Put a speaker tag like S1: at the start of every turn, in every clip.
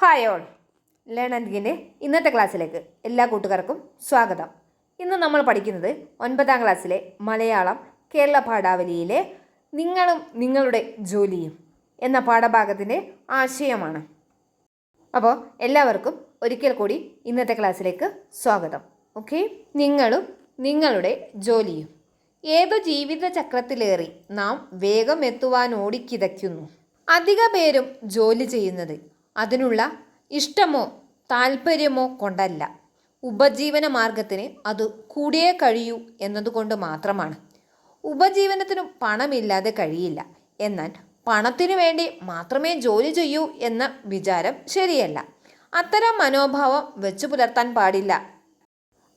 S1: Hi all learn and ഗിന്റെ ഇന്നത്തെ ക്ലാസ്സിലേക്ക് എല്ലാ കൂട്ടുകാർക്കും സ്വാഗതം. ഇന്ന് നമ്മൾ പഠിക്കുന്നത് ഒൻപതാം ക്ലാസ്സിലെ മലയാളം കേരള പാഠാവലിയിലെ നിങ്ങളും നിങ്ങളുടെ ജോലിയും എന്ന പാഠഭാഗത്തിന്റെ ആശയമാണ്. അപ്പോൾ എല്ലാവർക്കും ഒരിക്കൽ കൂടി ഇന്നത്തെ ക്ലാസ്സിലേക്ക് സ്വാഗതം. ഓക്കെ നിങ്ങളും നിങ്ങളുടെ ജോലിയും. ഏതു ജീവിത ചക്രത്തിലേറി നാം വേഗം എത്തുവാൻ ഓടിക്കിതയ്ക്കുന്നു അധിക പേരും ജോലി ചെയ്യുന്നത് അതിനുള്ള ഇഷ്ടമോ താല്പര്യമോ കൊണ്ടല്ല. ഉപജീവന മാർഗത്തിന് അത് കൂടിയേ കഴിയൂ എന്നതുകൊണ്ട് മാത്രമാണ്. ഉപജീവനത്തിനും പണമില്ലാതെ കഴിയില്ല. എന്നാൽ പണത്തിനു വേണ്ടി മാത്രമേ ജോലി ചെയ്യൂ എന്ന വിചാരം ശരിയല്ല. അത്തരം മനോഭാവം വെച്ചു പുലർത്താൻ പാടില്ല.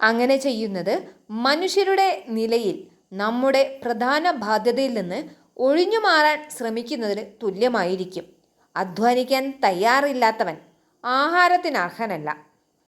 S1: അങ്ങനെ ചെയ്യുന്നത് മനുഷ്യരുടെ നിലയിൽ നമ്മുടെ പ്രധാന ബാധ്യതയിൽ നിന്ന് ഒഴിഞ്ഞു മാറാൻ ശ്രമിക്കുന്നതിന് തുല്യമായിരിക്കും. അധ്വാനിക്കാൻ തയ്യാറില്ലാത്തവൻ ആഹാരത്തിന് അർഹനല്ല.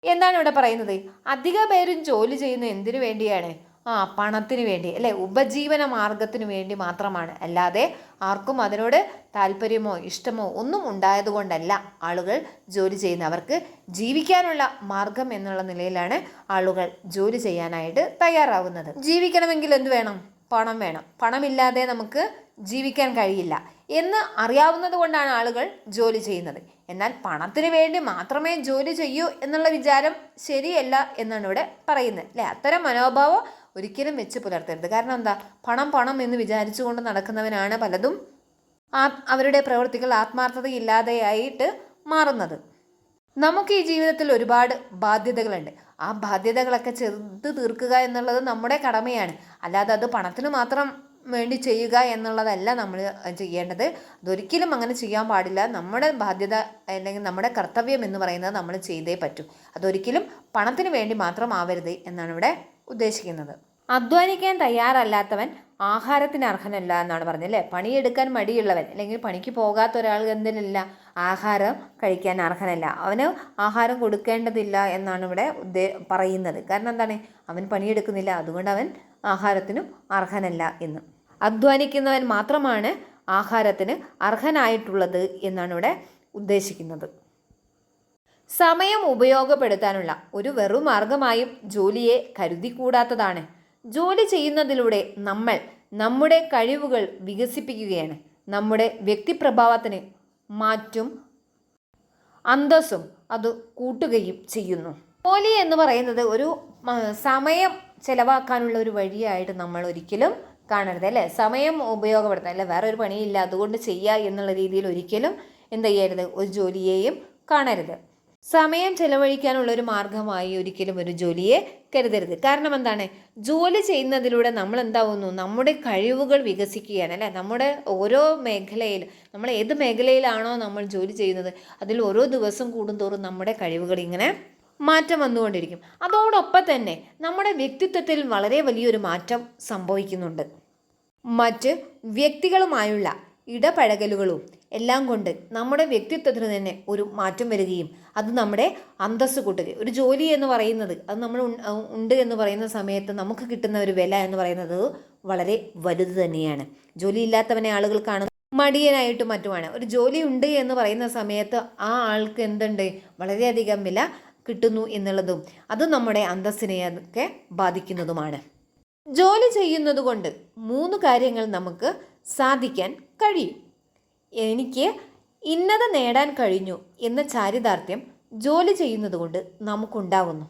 S1: എന്താണ് ഇവിടെ പറയുന്നത്? അധിക പേരും ജോലി ചെയ്യുന്ന എന്തിനു വേണ്ടിയാണ്? ആ പണത്തിന് വേണ്ടി അല്ലെ? ഉപജീവന മാർഗത്തിന് വേണ്ടി മാത്രമാണ്. അല്ലാതെ ആർക്കും അതിനോട് താല്പര്യമോ ഇഷ്ടമോ ഒന്നും ഉണ്ടായതുകൊണ്ടല്ല ആളുകൾ ജോലി ചെയ്യുന്നവർക്ക് ജീവിക്കാനുള്ള മാർഗം എന്നുള്ള നിലയിലാണ് ആളുകൾ ജോലി ചെയ്യാനായിട്ട് തയ്യാറാവുന്നത്. ജീവിക്കണമെങ്കിൽ എന്ത് വേണം? പണം വേണം. പണമില്ലാതെ നമുക്ക് ജീവിക്കാൻ കഴിയില്ല. എന്ന് അറിയാവുന്നത് കൊണ്ടാണ് ആളുകൾ ജോലി ചെയ്യുന്നത്. എന്നാൽ പണത്തിന് വേണ്ടി മാത്രമേ ജോലി ചെയ്യൂ എന്നുള്ള വിചാരം ശരിയല്ല എന്നാണ് ഇവിടെ പറയുന്നത്. അല്ലേ? അത്തരം മനോഭാവം ഒരിക്കലും വെച്ച് പുലർത്തരുത്. കാരണം എന്താ? പണം പണം എന്ന് വിചാരിച്ചുകൊണ്ട് നടക്കുന്നവനാണ് പലതും ആ അവരുടെ പ്രവൃത്തികൾ ആത്മാർത്ഥതയില്ലാതെയായിട്ട് മാറുന്നത്. നമുക്ക് ഈ ജീവിതത്തിൽ ഒരുപാട് ബാധ്യതകളുണ്ട്. ആ ബാധ്യതകളൊക്കെ ചെറുത് തീർക്കുക എന്നുള്ളത് നമ്മുടെ കടമയാണ്. അല്ലാതെ അത് പണത്തിന് മാത്രം വേണ്ടി ചെയ്യുക എന്നുള്ളതല്ല നമ്മൾ ചെയ്യേണ്ടത്. അതൊരിക്കലും അങ്ങനെ ചെയ്യാൻ പാടില്ല. നമ്മുടെ ബാധ്യത അല്ലെങ്കിൽ നമ്മുടെ കർത്തവ്യം എന്ന് പറയുന്നത് നമ്മൾ ചെയ്തേ പറ്റൂ. അതൊരിക്കലും പണത്തിന് വേണ്ടി മാത്രം ആവരുത് എന്നാണ് ഇവിടെ ഉദ്ദേശിക്കുന്നത്. അധ്വാനിക്കാൻ തയ്യാറല്ലാത്തവൻ ആഹാരത്തിന് അർഹനല്ല എന്നാണ് പറഞ്ഞത് അല്ലേ? പണിയെടുക്കാൻ മടിയുള്ളവൻ അല്ലെങ്കിൽ പണിക്ക് പോകാത്ത ഒരാൾ എന്തിനല്ല ആഹാരം കഴിക്കാൻ അർഹനല്ല. അവന് ആഹാരം കൊടുക്കേണ്ടതില്ല എന്നാണ് ഇവിടെ ഉദ്ദേ പറയുന്നത്. കാരണം എന്താണ്? അവൻ പണിയെടുക്കുന്നില്ല അതുകൊണ്ട് അവൻ ആഹാരത്തിനും അർഹനല്ല എന്ന്. അധ്വാനിക്കുന്നവൻ മാത്രമാണ് ആഹാരത്തിന് അർഹനായിട്ടുള്ളത് എന്നാണ് ഇവിടെ ഉദ്ദേശിക്കുന്നത്. സമയം ഉപയോഗപ്പെടുത്താനുള്ള ഒരു വെറു മാർഗമായും ജോലിയെ കരുതിക്കൂടാത്തതാണ് ജോലി ചെയ്യുന്നതിലൂടെ നമ്മൾ നമ്മുടെ കഴിവുകൾ വികസിപ്പിക്കുകയാണ്. നമ്മുടെ വ്യക്തിപ്രഭാവത്തിന് മാറ്റും അന്തസ്സും അത് കൂട്ടുകയും ചെയ്യുന്നു. ജോലി എന്ന് പറയുന്നത് ഒരു സമയം ചിലവാക്കാനുള്ള ഒരു വഴിയായിട്ട് നമ്മൾ ഒരിക്കലും കാണരുത് അല്ലേ? സമയം ഉപയോഗപ്പെടുത്താൻ അല്ലെ? വേറെ ഒരു പണിയില്ല അതുകൊണ്ട് ചെയ്യുക എന്നുള്ള രീതിയിൽ ഒരിക്കലും എന്ത് ചെയ്യരുത്? ഒരു ജോലിയെയും കാണരുത്. സമയം ചെലവഴിക്കാനുള്ള ഒരു മാർഗമായി ഒരിക്കലും ഒരു ജോലിയെ കരുതരുത്. കാരണം എന്താണ്? ജോലി ചെയ്യുന്നതിലൂടെ നമ്മൾ എന്താവുന്നു നമ്മുടെ കഴിവുകൾ വികസിക്കുകയാണ് അല്ലേ? നമ്മുടെ ഓരോ മേഖലയിൽ നമ്മൾ ഏത് മേഖലയിലാണോ നമ്മൾ ജോലി ചെയ്യുന്നത് അതിൽ ഓരോ ദിവസം കൂടുന്തോറും നമ്മുടെ കഴിവുകൾ ഇങ്ങനെ മാറ്റം വന്നുകൊണ്ടിരിക്കും. അതോടൊപ്പം തന്നെ നമ്മുടെ വ്യക്തിത്വത്തിൽ വളരെ വലിയൊരു മാറ്റം സംഭവിക്കുന്നുണ്ട്. മറ്റ് വ്യക്തികളുമായുള്ള ഇടപഴകലുകളും എല്ലാം കൊണ്ട് നമ്മുടെ വ്യക്തിത്വത്തിന് തന്നെ ഒരു മാറ്റം വരികയും അത് നമ്മുടെ അന്തസ്സ് കൂട്ടുകയും. ഒരു ജോലി എന്ന് പറയുന്നത് അത് നമ്മൾ ഉണ്ട് എന്ന് പറയുന്ന സമയത്ത് നമുക്ക് കിട്ടുന്ന ഒരു വില എന്ന് പറയുന്നത് വളരെ വലുത് തന്നെയാണ്. ജോലി ഇല്ലാത്തവനെ ആളുകൾ കാണുന്നത് മടിയനായിട്ട് മറ്റുമാണ്. ഒരു ജോലി ഉണ്ട് എന്ന് പറയുന്ന സമയത്ത് ആ ആൾക്ക് എന്തുണ്ട്? വളരെയധികം വില കിട്ടുന്നു എന്നുള്ളതും അത് നമ്മുടെ അന്തസ്സിനെ ഒക്കെ ബാധിക്കുന്നതുമാണ്. ജോലി ചെയ്യുന്നത് കൊണ്ട് മൂന്ന് കാര്യങ്ങൾ നമുക്ക് സാധിക്കാൻ കഴിയും. എനിക്ക് ഇന്നത് നേടാൻ കഴിഞ്ഞു എന്ന ചാരിതാർത്ഥ്യം ജോലി ചെയ്യുന്നതുകൊണ്ട് നമുക്കുണ്ടാകുന്നു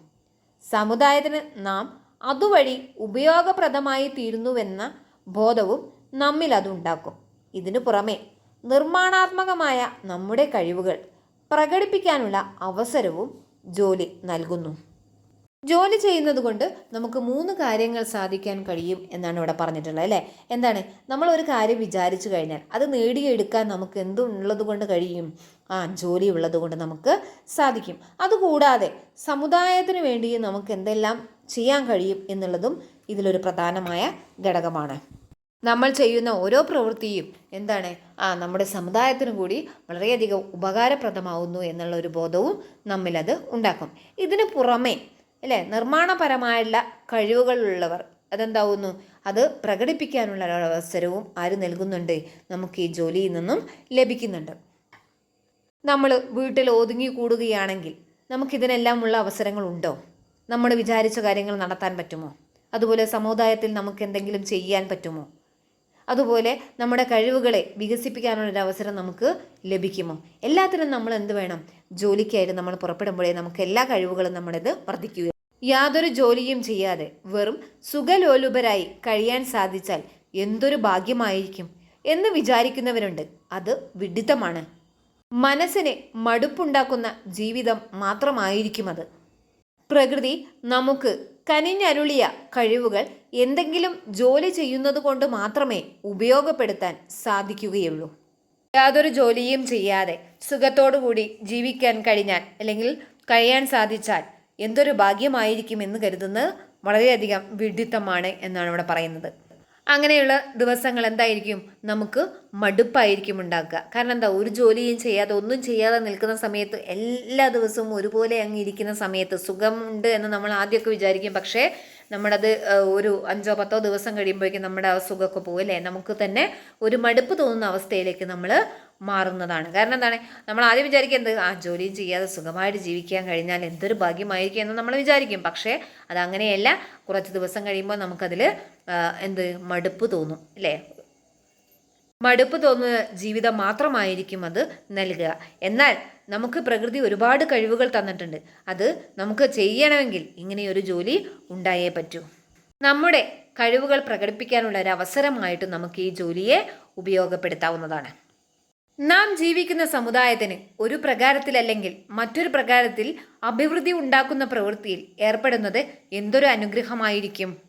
S1: സമുദായത്തിന് നാം അതുവഴി ഉപയോഗപ്രദമായി തീരുന്നുവെന്ന ബോധവും നമ്മിൽ അതുണ്ടാക്കും ഇതിനു പുറമെ നിർമ്മാണാത്മകമായ നമ്മുടെ കഴിവുകൾ പ്രകടിപ്പിക്കാനുള്ള അവസരവും ജോലി നൽകുന്നു. ജോലി ചെയ്യുന്നത് കൊണ്ട് നമുക്ക് മൂന്ന് കാര്യങ്ങൾ സാധിക്കാൻ കഴിയും എന്നാണ് ഇവിടെ പറഞ്ഞിട്ടുള്ളത് അല്ലേ? എന്താണ്? നമ്മൾ ഒരു കാര്യം വിചാരിച്ചു കഴിഞ്ഞാൽ അത് നേടിയെടുക്കാൻ നമുക്ക് എന്തുള്ളത് കൊണ്ട് കഴിയും? ആ ജോലി ഉള്ളത് കൊണ്ട് നമുക്ക് സാധിക്കും. അതുകൂടാതെ സമുദായത്തിന് വേണ്ടി നമുക്ക് എന്തെല്ലാം ചെയ്യാൻ കഴിയും എന്നുള്ളതും ഇതിലൊരു പ്രധാനമായ ഘടകമാണ്. നമ്മൾ ചെയ്യുന്ന ഓരോ പ്രവൃത്തിയും എന്താണ്? ആ നമ്മുടെ സമുദായത്തിനും കൂടി വളരെയധികം ഉപകാരപ്രദമാവുന്നു എന്നുള്ള ഒരു ബോധവും നമ്മിലത് ഉണ്ടാക്കും. ഇതിന് പുറമെ അല്ലേ? നിർമ്മാണപരമായുള്ള കഴിവുകളുള്ളവർ. അതെന്താവുന്നു? അത് പ്രകടിപ്പിക്കാനുള്ള അവസരവും ആര് നൽകുന്നുണ്ട്? നമുക്ക് ഈ ജോലിയിൽ നിന്നും ലഭിക്കുന്നുണ്ട്. നമ്മൾ വീട്ടിൽ ഒതുങ്ങി കൂടുകയാണെങ്കിൽ നമുക്കിതിനെല്ലാമുള്ള അവസരങ്ങളുണ്ടോ? നമ്മൾ വിചാരിച്ച കാര്യങ്ങൾ നടത്താൻ പറ്റുമോ? അതുപോലെ സമുദായത്തിൽ നമുക്ക് എന്തെങ്കിലും ചെയ്യാൻ പറ്റുമോ? അതുപോലെ നമ്മുടെ കഴിവുകളെ വികസിപ്പിക്കാനുള്ളൊരു അവസരം നമുക്ക് ലഭിക്കുമോ? എല്ലാത്തിനും നമ്മൾ എന്ത് വേണം? ജോലിക്കായിട്ട് നമ്മൾ പുറപ്പെടുമ്പോഴേ നമുക്ക് എല്ലാ കഴിവുകളും നമ്മുടേത് വർദ്ധിക്കുക യാതൊരു ജോലിയും ചെയ്യാതെ വെറും സുഖലോലുപരായി കഴിയാൻ സാധിച്ചാൽ എന്തൊരു ഭാഗ്യമായിരിക്കും എന്ന് വിചാരിക്കുന്നവരുണ്ട്. അത് വിഡിത്തമാണ്. മനസ്സിന് മടുപ്പുണ്ടാക്കുന്ന ജീവിതം മാത്രമായിരിക്കും അത്. പ്രകൃതി നമുക്ക് കനിഞ്ഞരുളിയ കഴിവുകൾ എന്തെങ്കിലും ജോലി ചെയ്യുന്നത് കൊണ്ട് മാത്രമേ ഉപയോഗപ്പെടുത്താൻ സാധിക്കുകയുള്ളൂ. യാതൊരു ജോലിയും ചെയ്യാതെ സുഖത്തോടുകൂടി ജീവിക്കാൻ കഴിഞ്ഞാൽ അല്ലെങ്കിൽ കഴിയാൻ സാധിച്ചാൽ എന്തൊരു ഭാഗ്യമായിരിക്കും എന്ന് കരുതുന്നത് വളരെയധികം വിഡിത്തമാണ് എന്നാണ് ഇവിടെ പറയുന്നത്. അങ്ങനെയുള്ള ദിവസങ്ങൾ എന്തായിരിക്കും? നമുക്ക് മടുപ്പായിരിക്കും ഉണ്ടാക്കുക. കാരണം എന്താ ഒരു ജോലിയും ചെയ്യാതെ ഒന്നും ചെയ്യാതെ നിൽക്കുന്ന സമയത്ത് എല്ലാ ദിവസവും ഒരുപോലെ അങ്ങ് ഇരിക്കുന്ന സമയത്ത് സുഖമുണ്ട് എന്ന് നമ്മൾ ആദ്യമൊക്കെ വിചാരിക്കും. പക്ഷേ നമ്മളത് ഒരു അഞ്ചോ പത്തോ ദിവസം കഴിയുമ്പോഴേക്കും നമ്മുടെ ആ സുഖമൊക്കെ പോകും അല്ലേ? നമുക്ക് തന്നെ ഒരു മടുപ്പ് തോന്നുന്ന അവസ്ഥയിലേക്ക് നമ്മൾ മാറുന്നതാണ്. കാരണം എന്താണ്? നമ്മൾ ആദ്യം വിചാരിക്കുക എന്ത്? ആ ജോലിയും ചെയ്യാതെ സുഖമായിട്ട് ജീവിക്കാൻ കഴിഞ്ഞാൽ എന്തൊരു ഭാഗ്യമായിരിക്കും എന്ന് നമ്മൾ വിചാരിക്കും. പക്ഷേ അതങ്ങനെയല്ല. കുറച്ച് ദിവസം കഴിയുമ്പോൾ നമുക്കതിൽ എന്ത് മടുപ്പ് തോന്നും അല്ലേ? മടുപ്പ് തോന്നുന്ന ജീവിതം മാത്രമായിരിക്കും അത് നൽകുക. എന്നാൽ നമുക്ക് പ്രകൃതി ഒരുപാട് കഴിവുകൾ തന്നിട്ടുണ്ട്. അത് നമുക്ക് ചെയ്യണമെങ്കിൽ ഇങ്ങനെയൊരു ജോലി ഉണ്ടായേ പറ്റൂ. നമ്മുടെ കഴിവുകൾ പ്രകടിപ്പിക്കാനുള്ള ഒരു അവസരമായിട്ട് നമുക്ക് ഈ ജോലിയെ ഉപയോഗപ്പെടുത്താവുന്നതാണ്. നാം ജീവിക്കുന്ന സമുദായത്തിന് ഒരു പ്രകാരത്തിലല്ലെങ്കിൽ മറ്റൊരു പ്രകാരത്തിൽ അഭിവൃദ്ധി ഉണ്ടാക്കുന്ന പ്രവൃത്തിയിൽ ഏർപ്പെടുന്നത് എന്തൊരു അനുഗ്രഹമായിരിക്കും?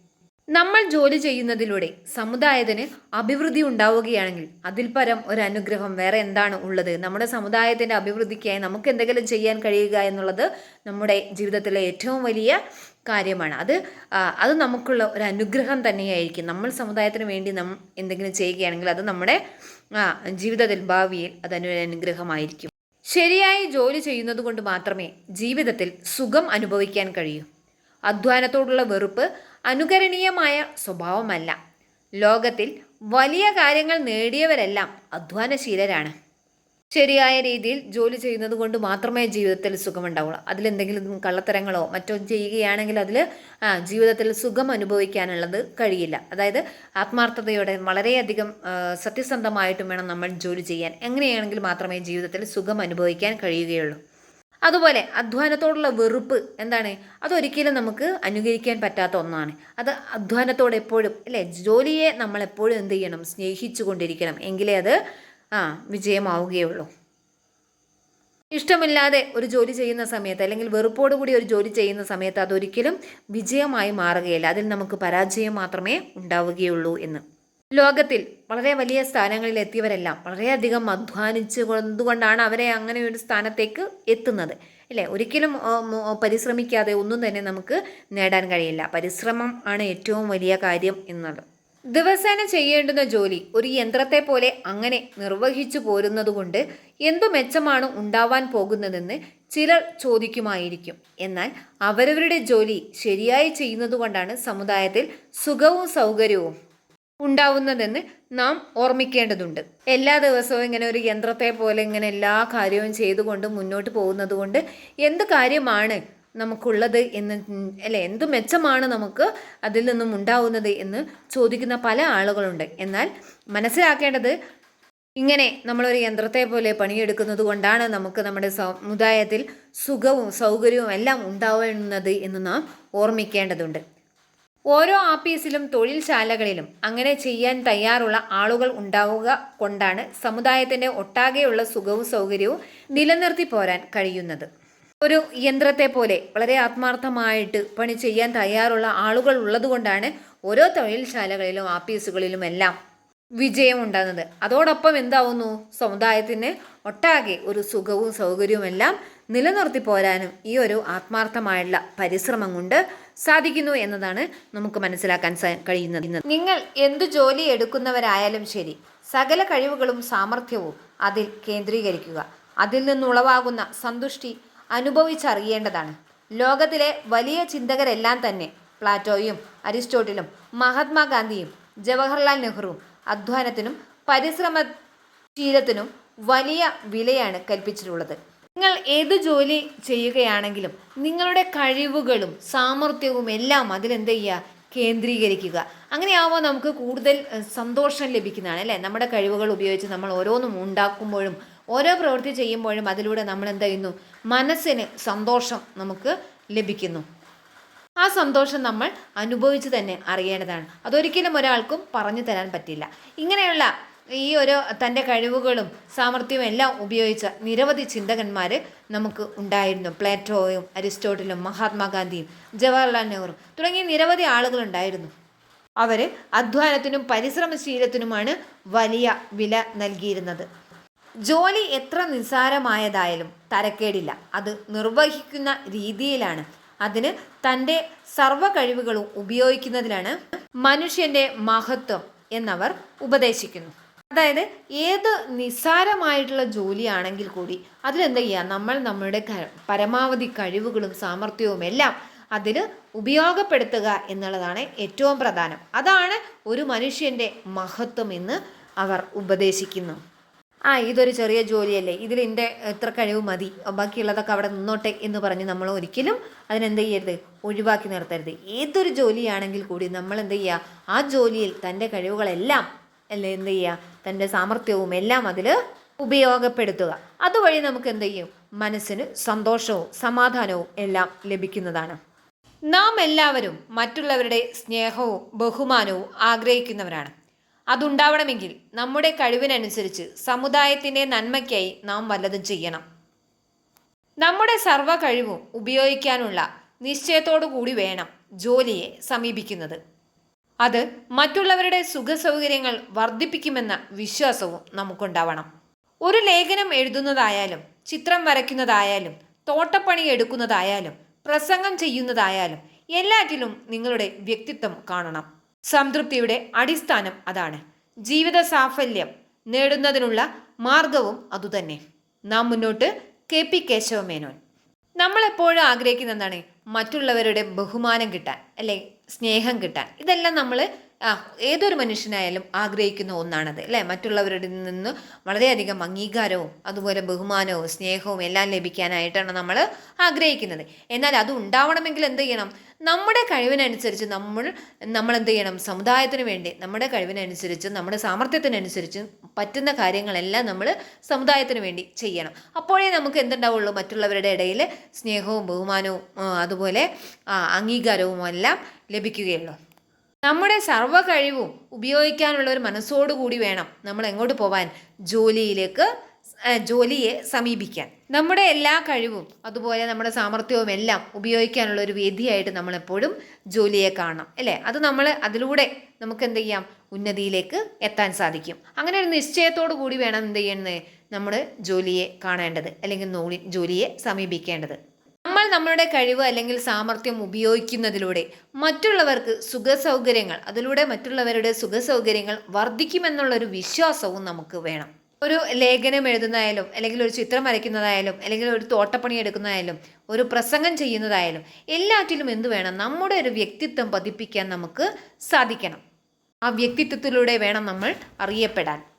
S1: നമ്മൾ ജോലി ചെയ്യുന്നതിലൂടെ സമുദായത്തിന് അഭിവൃദ്ധി ഉണ്ടാവുകയാണെങ്കിൽ അതിൽ പരം ഒരു അനുഗ്രഹം വേറെ എന്താണ് ഉള്ളത്? നമ്മുടെ സമുദായത്തിന്റെ അഭിവൃദ്ധിക്കായി നമുക്ക് എന്തെങ്കിലും ചെയ്യാൻ കഴിയുക എന്നുള്ളത് നമ്മുടെ ജീവിതത്തിലെ ഏറ്റവും വലിയ കാര്യമാണ്. അത് അത് നമുക്കുള്ള ഒരു അനുഗ്രഹം തന്നെയായിരിക്കും. നമ്മൾ സമുദായത്തിന് വേണ്ടി നാം എന്തെങ്കിലും ചെയ്യുകയാണെങ്കിൽ അത് നമ്മുടെ ജീവിതത്തിൽ ഭാവിയിൽ അതൊരു അനുഗ്രഹമായിരിക്കും. ശരിയായി ജോലി ചെയ്യുന്നത് കൊണ്ട് മാത്രമേ ജീവിതത്തിൽ സുഖം അനുഭവിക്കാൻ കഴിയൂ. അധ്വാനത്തോടുള്ള വെറുപ്പ് അനുകരണീയമായ സ്വഭാവമല്ല. ലോകത്തിൽ വലിയ കാര്യങ്ങൾ നേടിയവരെല്ലാം അധ്വാനശീലരാണ്. ശരിയായ രീതിയിൽ ജോലി ചെയ്യുന്നത് കൊണ്ട് മാത്രമേ ജീവിതത്തിൽ സുഖമുണ്ടാവുള്ളൂ. അതിലെന്തെങ്കിലും കള്ളത്തരങ്ങളോ മറ്റോ ചെയ്യുകയാണെങ്കിൽ അതിൽ ജീവിതത്തിൽ സുഖം അനുഭവിക്കാനുള്ളത് കഴിയില്ല. അതായത് ആത്മാർത്ഥതയോടെ വളരെയധികം സത്യസന്ധമായിട്ടും വേണം നമ്മൾ ജോലി ചെയ്യാൻ. എങ്ങനെയാണെങ്കിൽ മാത്രമേ ജീവിതത്തിൽ സുഖം അനുഭവിക്കാൻ കഴിയുകയുള്ളൂ. അതുപോലെ അധ്വാനത്തോടുള്ള വെറുപ്പ് എന്താണ്? അതൊരിക്കലും നമുക്ക് അനുകരിക്കാൻ പറ്റാത്ത ഒന്നാണ്. അത് അധ്വാനത്തോടെ എപ്പോഴും അല്ലേ? ജോലിയെ നമ്മൾ എപ്പോഴും എന്ത് ചെയ്യണം? സ്നേഹിച്ചു കൊണ്ടിരിക്കണം. എങ്കിലേ അത് ആ വിജയമാവുകയുള്ളൂ. ഇഷ്ടമില്ലാതെ ഒരു ജോലി ചെയ്യുന്ന സമയത്ത് അല്ലെങ്കിൽ വെറുപ്പോടു കൂടി ഒരു ജോലി ചെയ്യുന്ന സമയത്ത് അതൊരിക്കലും വിജയമായി മാറുകയില്ല. അതിൽ നമുക്ക് പരാജയം മാത്രമേ ഉണ്ടാവുകയുള്ളൂ എന്ന്. ലോകത്തിൽ വളരെ വലിയ സ്ഥാനങ്ങളിൽ എത്തിയവരെല്ലാം വളരെയധികം അധ്വാനിച്ച് കൊണ്ടുകൊണ്ടാണ് അവരെ അങ്ങനെ ഒരു സ്ഥാനത്തേക്ക് എത്തുന്നത്. അല്ലേ? ഒരിക്കലും പരിശ്രമിക്കാതെ ഒന്നും തന്നെ നമുക്ക് നേടാൻ കഴിയില്ല. പരിശ്രമം ആണ് ഏറ്റവും വലിയ കാര്യം എന്നത് ദിവസേന ചെയ്യേണ്ടുന്ന ജോലി ഒരു യന്ത്രത്തെ പോലെ അങ്ങനെ നിർവഹിച്ചു പോരുന്നതുകൊണ്ട് എന്തു മെച്ചമാണ് ഉണ്ടാവാൻ പോകുന്നതെന്ന് ചിലർ ചോദിക്കുമായിരിക്കും. എന്നാൽ അവരവരുടെ ജോലി ശരിയായി ചെയ്യുന്നതുകൊണ്ടാണ് സമുദായത്തിൽ സുഖവും സൗകര്യവും ഉണ്ടാവുന്നതെന്ന് നാം ഓർമ്മിക്കേണ്ടതുണ്ട്. എല്ലാ ദിവസവും ഇങ്ങനെ ഒരു യന്ത്രത്തെ പോലെ ഇങ്ങനെ എല്ലാ കാര്യവും ചെയ്തുകൊണ്ട് മുന്നോട്ട് പോകുന്നത് കൊണ്ട് എന്ത് കാര്യമാണ് നമുക്കുള്ളത് എന്ന് അല്ലെ എന്ത് മെച്ചമാണ് നമുക്ക് അതിൽ നിന്നും ഉണ്ടാവുന്നത് എന്ന് ചോദിക്കുന്ന പല ആളുകളുണ്ട്. എന്നാൽ മനസ്സിലാക്കേണ്ടത് ഇങ്ങനെ നമ്മളൊരു യന്ത്രത്തെ പോലെ പണിയെടുക്കുന്നത് കൊണ്ടാണ് നമുക്ക് നമ്മുടെ സമുദായത്തിൽ സുഖവും സൗകര്യവും എല്ലാം ഉണ്ടാവുന്നത് എന്ന് നാം ഓർമ്മിക്കേണ്ടതുണ്ട്. ഓരോ ആപ്പീസിലും തൊഴിൽശാലകളിലും അങ്ങനെ ചെയ്യാൻ തയ്യാറുള്ള ആളുകൾ ഉണ്ടാവുക കൊണ്ടാണ് സമുദായത്തിന്റെ ഒട്ടാകെയുള്ള സുഖവും സൗകര്യവും നിലനിർത്തി പോരാൻ കഴിയുന്നത്. ഒരു യന്ത്രത്തെ പോലെ വളരെ ആത്മാർത്ഥമായിട്ട് പണി ചെയ്യാൻ തയ്യാറുള്ള ആളുകൾ ഉള്ളതുകൊണ്ടാണ് ഓരോ തൊഴിൽശാലകളിലും ആപ്പീസുകളിലും എല്ലാം വിജയം ഉണ്ടാകുന്നത് അതോടൊപ്പം എന്താവുന്നു? സമുദായത്തിന് ഒട്ടാകെ ഒരു സുഖവും സൗകര്യവും എല്ലാം നിലനിർത്തി പോരാനും ഈ ഒരു ആത്മാർത്ഥമായുള്ള പരിശ്രമം കൊണ്ട് സാധിക്കുന്നു എന്നതാണ് നമുക്ക് മനസ്സിലാക്കാൻ കഴിയുന്നത്. നിങ്ങൾ എന്തു ജോലി എടുക്കുന്നവരായാലും ശരി സകല കഴിവുകളും സാമർഥ്യവും അതിൽ കേന്ദ്രീകരിക്കുക. അതിൽ നിന്നുളവാകുന്ന സന്തുഷ്ടി അനുഭവിച്ചറിയേണ്ടതാണ്. ലോകത്തിലെ വലിയ ചിന്തകരെല്ലാം തന്നെ പ്ലാറ്റോയും അരിസ്റ്റോട്ടിലും മഹാത്മാഗാന്ധിയും ജവഹർലാൽ നെഹ്റുവും അധ്വാനത്തിനും പരിശ്രമശീലത്തിനും വലിയ വിലയാണ് കൽപ്പിച്ചിട്ടുള്ളത്. നിങ്ങൾ ഏത് ജോലി ചെയ്യുകയാണെങ്കിലും നിങ്ങളുടെ കഴിവുകളും സാമർഥ്യവും എല്ലാം അതിലെന്ത് ചെയ്യുക? കേന്ദ്രീകരിക്കുക. അങ്ങനെയാവുമ്പോൾ നമുക്ക് കൂടുതൽ സന്തോഷം ലഭിക്കുന്നതാണ് അല്ലേ? നമ്മുടെ കഴിവുകൾ ഉപയോഗിച്ച് നമ്മൾ ഓരോന്നും ഉണ്ടാക്കുമ്പോഴും ഓരോ പ്രവൃത്തി ചെയ്യുമ്പോഴും അതിലൂടെ നമ്മൾ എന്ത് ചെയ്യുന്നു? മനസ്സിന് സന്തോഷം നമുക്ക് ലഭിക്കുന്നു. ആ സന്തോഷം നമ്മൾ അനുഭവിച്ച് തന്നെ അറിയേണ്ടതാണ്. അതൊരിക്കലും ഒരാൾക്കും പറഞ്ഞു തരാൻ പറ്റില്ല. ഇങ്ങനെയുള്ള ഈ ഒരു തന്റെ കഴിവുകളും സാമർഥ്യവും എല്ലാം ഉപയോഗിച്ച നിരവധി ചിന്തകന്മാർ നമുക്ക് ഉണ്ടായിരുന്നു. പ്ലേറ്റോയും അരിസ്റ്റോട്ടിലും മഹാത്മാഗാന്ധിയും ജവഹർലാൽ നെഹ്റു തുടങ്ങിയ നിരവധി ആളുകളുണ്ടായിരുന്നു അവർ അധ്വാനത്തിനും പരിശ്രമശീലത്തിനുമാണ് വലിയ വില നൽകിയിരുന്നത്. ജോലി എത്ര നിസ്സാരമായതായാലും തരക്കേടില്ല. അത് നിർവഹിക്കുന്ന രീതിയിലാണ്. അതിന് തന്റെ സർവ കഴിവുകളും ഉപയോഗിക്കുന്നതിലാണ് മനുഷ്യന്റെ മഹത്വം എന്നവർ ഉപദേശിക്കുന്നു. അതായത് ഏത് നിസ്സാരമായിട്ടുള്ള ജോലിയാണെങ്കിൽ കൂടി അതിലെന്താ ചെയ്യുക നമ്മൾ നമ്മുടെ പരമാവധി കഴിവുകളും സാമർഥ്യവും എല്ലാം അതിൽ ഉപയോഗപ്പെടുത്തുക എന്നുള്ളതാണ് ഏറ്റവും പ്രധാനം. അതാണ് ഒരു മനുഷ്യന്റെ മഹത്വം എന്ന് അവർ ഉപദേശിക്കുന്നു. ആ ഇതൊരു ചെറിയ ജോലിയല്ലേ? ഇതിൽ എന്റെ എത്ര കഴിവ് മതി? ബാക്കിയുള്ളതൊക്കെ അവിടെ നിന്നോട്ടെ എന്ന് പറഞ്ഞ് നമ്മൾ ഒരിക്കലും അതിനെന്ത് ചെയ്യരുത്? ഒഴിവാക്കി നിർത്തരുത്. ഏതൊരു ജോലിയാണെങ്കിൽ കൂടി നമ്മൾ എന്ത് ചെയ്യുക? ആ ജോലിയിൽ തന്റെ കഴിവുകളെല്ലാം അല്ലേ എന്ത് ചെയ്യുക തന്റെ സാമർഥ്യവും എല്ലാം അതിൽ ഉപയോഗപ്പെടുത്തുക. അതുവഴി നമുക്ക് എന്ത് ചെയ്യും? മനസ്സിന് സന്തോഷവും സമാധാനവും എല്ലാം ലഭിക്കുന്നതാണ്. നാം എല്ലാവരും മറ്റുള്ളവരുടെ സ്നേഹവും ബഹുമാനവും ആഗ്രഹിക്കുന്നവരാണ്. അതുണ്ടാവണമെങ്കിൽ നമ്മുടെ കഴിവിനനുസരിച്ച് സമുദായത്തിന്റെ നന്മയ്ക്കായി നാം വല്ലതും ചെയ്യണം. നമ്മുടെ സർവ കഴിവും ഉപയോഗിക്കാനുള്ള നിശ്ചയത്തോടു കൂടി വേണം ജോലിയെ സമീപിക്കുന്നത്. അത് മറ്റുള്ളവരുടെ സുഖസൗകര്യങ്ങൾ വർദ്ധിപ്പിക്കുമെന്ന വിശ്വാസവും നമുക്കുണ്ടാവണം. ഒരു ലേഖനം എഴുതുന്നതായാലും ചിത്രം വരയ്ക്കുന്നതായാലും തോട്ടപ്പണി എടുക്കുന്നതായാലും പ്രസംഗം ചെയ്യുന്നതായാലും എല്ലാറ്റിലും നിങ്ങളുടെ വ്യക്തിത്വം കാണണം. സംതൃപ്തിയുടെ അടിസ്ഥാനം അതാണ്. ജീവിത സാഫല്യം നേടുന്നതിനുള്ള മാർഗവും അതുതന്നെ. നാം മുന്നോട്ട് കെ. പി. കേശവമേനോൻ. നമ്മളെപ്പോഴും ആഗ്രഹിക്കുന്ന എന്താണ് മറ്റുള്ളവരുടെ ബഹുമാനം കിട്ടാൻ അല്ലെ സ്നേഹം കിട്ടാൻ. ഇതെല്ലാം നമ്മൾ ആ ഏതൊരു മനുഷ്യനായാലും ആഗ്രഹിക്കുന്ന ഒന്നാണത് അല്ലേ? മറ്റുള്ളവരുടെ നിന്ന് വളരെയധികം അംഗീകാരവും അതുപോലെ ബഹുമാനവും സ്നേഹവും എല്ലാം ലഭിക്കാനായിട്ടാണ് നമ്മൾ ആഗ്രഹിക്കുന്നത്. എന്നാൽ അത് ഉണ്ടാവണമെങ്കിൽ എന്ത് ചെയ്യണം? നമ്മുടെ കഴിവിനനുസരിച്ച് നമ്മൾ നമ്മൾ എന്ത് ചെയ്യണം? സമുദായത്തിന് വേണ്ടി നമ്മുടെ കഴിവിനനുസരിച്ച് നമ്മുടെ സാമർഥ്യത്തിനനുസരിച്ച് പറ്റുന്ന കാര്യങ്ങളെല്ലാം നമ്മൾ സമുദായത്തിന് വേണ്ടി ചെയ്യണം. അപ്പോഴേ നമുക്ക് എന്തുണ്ടാവുള്ളൂ? മറ്റുള്ളവരുടെ ഇടയിൽ സ്നേഹവും ബഹുമാനവും അതുപോലെ അംഗീകാരവും എല്ലാം ലഭിക്കുകയുള്ളൂ. നമ്മുടെ സർവ കഴിവും ഉപയോഗിക്കാനുള്ള ഒരു മനസ്സോടുകൂടി വേണം നമ്മൾ എങ്ങോട്ട് പോവാൻ? ജോലിയിലേക്ക് ജോലിയെ സമീപിക്കാൻ. നമ്മുടെ എല്ലാ കഴിവും അതുപോലെ നമ്മുടെ സാമർഥ്യവും എല്ലാം ഉപയോഗിക്കാനുള്ള ഒരു വേദിയായിട്ട് നമ്മളെപ്പോഴും ജോലിയെ കാണണം അല്ലേ? അത് നമ്മൾ അതിലൂടെ നമുക്ക് എന്ത് ചെയ്യാം? ഉന്നതിയിലേക്ക് എത്താൻ സാധിക്കും. അങ്ങനെ ഒരു നിശ്ചയത്തോടു കൂടി വേണം എന്ത് ചെയ്യുന്നത് നമ്മൾ ജോലിയെ കാണേണ്ടത് അല്ലെങ്കിൽ ജോലിയെ സമീപിക്കേണ്ടത്. നമ്മൾ നമ്മളുടെ കഴിവ് അല്ലെങ്കിൽ സാമർഥ്യം ഉപയോഗിക്കുന്നതിലൂടെ മറ്റുള്ളവർക്ക് സുഖസൗകര്യങ്ങൾ അതിലൂടെ മറ്റുള്ളവരുടെ സുഖസൗകര്യങ്ങൾ വർദ്ധിക്കുമെന്നുള്ളൊരു വിശ്വാസവും നമുക്ക് വേണം. ഒരു ലേഖനം എഴുതുന്നതായാലും അല്ലെങ്കിൽ ഒരു ചിത്രം വരയ്ക്കുന്നതായാലും അല്ലെങ്കിൽ ഒരു തോട്ടപ്പണി എടുക്കുന്നതായാലും ഒരു പ്രസംഗം ചെയ്യുന്നതായാലും എല്ലാറ്റിലും എന്ത് വേണം? നമ്മുടെ ഒരു വ്യക്തിത്വം പതിപ്പിക്കാൻ നമുക്ക് സാധിക്കണം. ആ വ്യക്തിത്വത്തിലൂടെ വേണം നമ്മൾ അറിയപ്പെടാൻ.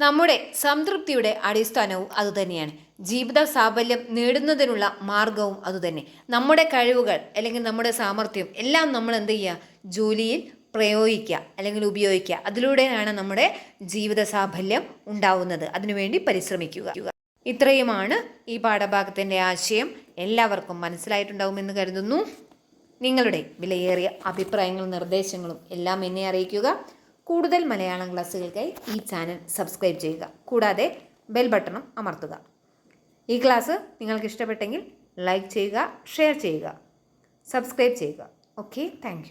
S1: നമ്മുടെ സംതൃപ്തിയുടെ അടിസ്ഥാനവും അതുതന്നെയാണ്. ജീവിത സാഫല്യം നേടുന്നതിനുള്ള മാർഗവും അതുതന്നെ. നമ്മുടെ കഴിവുകൾ അല്ലെങ്കിൽ നമ്മുടെ സാമർഥ്യം എല്ലാം നമ്മൾ എന്ത് ചെയ്യുക? ജോലിയിൽ പ്രയോഗിക്കുക അല്ലെങ്കിൽ ഉപയോഗിക്കുക. അതിലൂടെയാണ് നമ്മുടെ ജീവിത സാഫല്യം ഉണ്ടാവുന്നത്. അതിനുവേണ്ടി പരിശ്രമിക്കുക. ഇത്രയുമാണ് ഈ പാഠഭാഗത്തിന്റെ ആശയം. എല്ലാവർക്കും മനസ്സിലായിട്ടുണ്ടാവുമെന്ന് കരുതുന്നു. നിങ്ങളുടെ വിലയേറിയ അഭിപ്രായങ്ങളും നിർദ്ദേശങ്ങളും എല്ലാം എന്നെ അറിയിക്കുക. കൂടുതൽ മലയാളം ക്ലാസ്സുകൾക്കായി ഈ ചാനൽ സബ്സ്ക്രൈബ് ചെയ്യുക. കൂടാതെ ബെൽ ബട്ടണും അമർത്തുക. ഈ ക്ലാസ് നിങ്ങൾക്ക് ഇഷ്ടപ്പെട്ടെങ്കിൽ ലൈക്ക് ചെയ്യുക ഷെയർ ചെയ്യുക. സബ്സ്ക്രൈബ് ചെയ്യുക. Okay thank